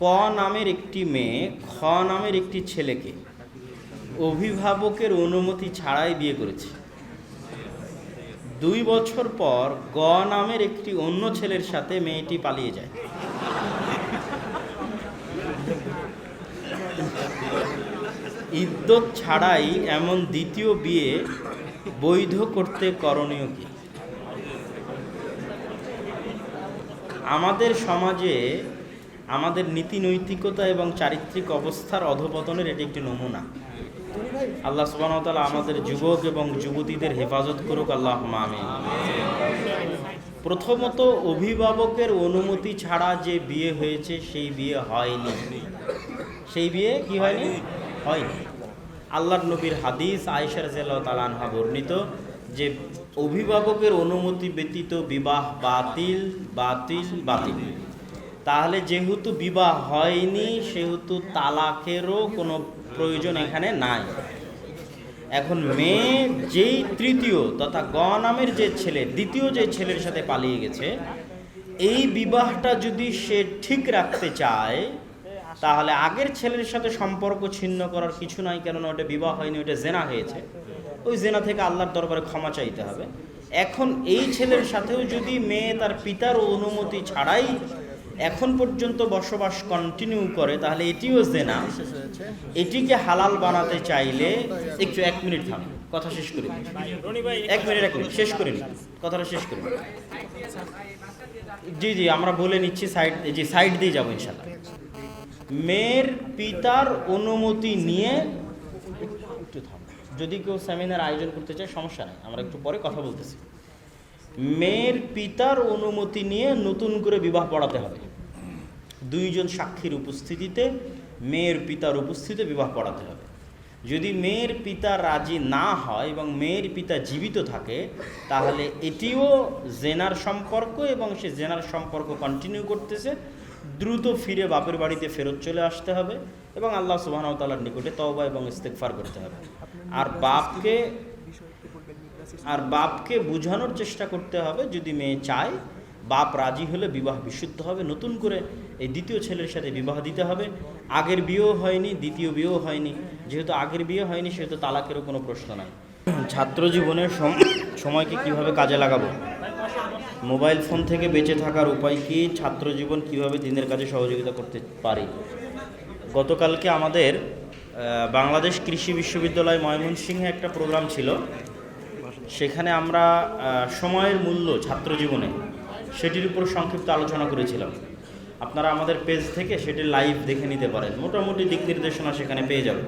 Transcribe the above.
ক নামের একটি মেয়ে, খ নামের একটি ছেলেকে অভিভাবকের অনুমতি ছাড়াই বিয়ে করেছে। দুই বছর পর গ নামের একটি অন্য ছেলের সাথে মেয়েটি পালিয়ে যায়। ইদ্যত ছাড়াই এমন দ্বিতীয় বিয়ে বৈধ করতে করণীয় কি? আমাদের সমাজে আমাদের নীতি নৈতিকতা এবং চারিত্রিক অবস্থার অধপতনের এটি একটি নমুনা। আল্লাহ সুবাহতালা আমাদের যুবক এবং যুবতীদের হেফাজত করুক আল্লাহ মামিন প্রথমত, অভিভাবকের অনুমতি ছাড়া যে বিয়ে হয়েছে, সেই বিয়ে হয়নি। সেই বিয়ে কি হয়নি? হয়নি। আল্লাহর নবীর হাদিস আয়েশা রাজিয়াল্লাহু তাআলা বর্ণিত যে অভিভাবকের অনুমতি ব্যতীত বিবাহ বাতিল বাতিল বাতিল। তাহলে যেহেতু বিবাহ হয়নি, সেহেতু তালাকেরও কোনো প্রয়োজন এখানে নাই। এখন মেয়ে যেই তৃতীয় তথা গ নামের যে ছেলে, দ্বিতীয় যে ছেলের সাথে পালিয়ে গেছে, এই বিবাহটা যদি সে ঠিক রাখতে চায়, তাহলে আগের ছেলের সাথে সম্পর্ক ছিন্ন করার কিছু নাই, কেননা ওটা বিবাহ হয়নি, ওটা জেনা হয়েছে। ওই জেনা থেকে আল্লাহর দরবারে ক্ষমা চাইতে হবে। এখন এই ছেলের সাথেও যদি মেয়ে তার পিতার অনুমতি ছাড়াই এখন পর্যন্ত বসবাস কন্টিনিউ করে তাহলে এটিও জেনা। এটিকে হালাল বানাতে চাইলে একটু এক মিনিট থাম কথা শেষ করি। এক মিনিট এক মিনিট শেষ করিনি কথাটা শেষ করে জি জি আমরা বলে নিচ্ছি সাইড জি সাইড দিয়ে যাব ইনশাল্লাহ মেয়ের পিতার অনুমতি নিয়ে একটু থাম। যদি কেউ সেমিনার আয়োজন করতে চায় সমস্যা নেই আমরা একটু পরে কথা বলতেছি। মেয়ের পিতার অনুমতি নিয়ে নতুন করে বিবাহ পড়াতে হবে। দুইজন সাক্ষীর উপস্থিতিতে মেয়ের পিতার উপস্থিতিতে বিবাহ পড়াতে হবে। যদি মেয়ের পিতা রাজি না হয় এবং মেয়ের পিতা জীবিত থাকে, তাহলে এটিও জেনার সম্পর্ক এবং সে জেনার সম্পর্ক কন্টিনিউ করতেছে। দ্রুত ফিরে বাপের বাড়িতে ফেরত চলে আসতে হবে এবং আল্লাহ সুবাহতালার নিকটে তওবা এবং ইস্তেকফার করতে হবে। আর বাপকে আর বাপকে বোঝানোর চেষ্টা করতে হবে যদি মেয়ে চায় বাপ রাজি হলে বিবাহ বিশুদ্ধ হবে, নতুন করে এই দ্বিতীয় ছেলের সাথে বিবাহ দিতে হবে। আগের বিয়েও হয়নি, দ্বিতীয় বিয়েও হয়নি। যেহেতু আগের বিয়ে হয়নি, সেহেতু তালাকেরও কোনো প্রশ্ন নাই। ছাত্র জীবনের সময়কে কীভাবে কাজে লাগাবো? মোবাইল ফোন থেকে বেঁচে থাকার উপায় কি? ছাত্র জীবন কীভাবে দিনের কাজে সহযোগিতা করতে পারি? গতকালকে আমাদের বাংলাদেশ কৃষি বিশ্ববিদ্যালয় ময়মনসিংহে একটা প্রোগ্রাম ছিল। সেখানে আমরা সময়ের মূল্য ছাত্র জীবনে সেটির উপর সংক্ষিপ্ত আলোচনা করেছিলাম। আপনারা আমাদের পেজ থেকে সেটি লাইভ দেখে নিতে পারেন। মোটামুটি দিক নির্দেশনা সেখানে পেয়ে যাবেন।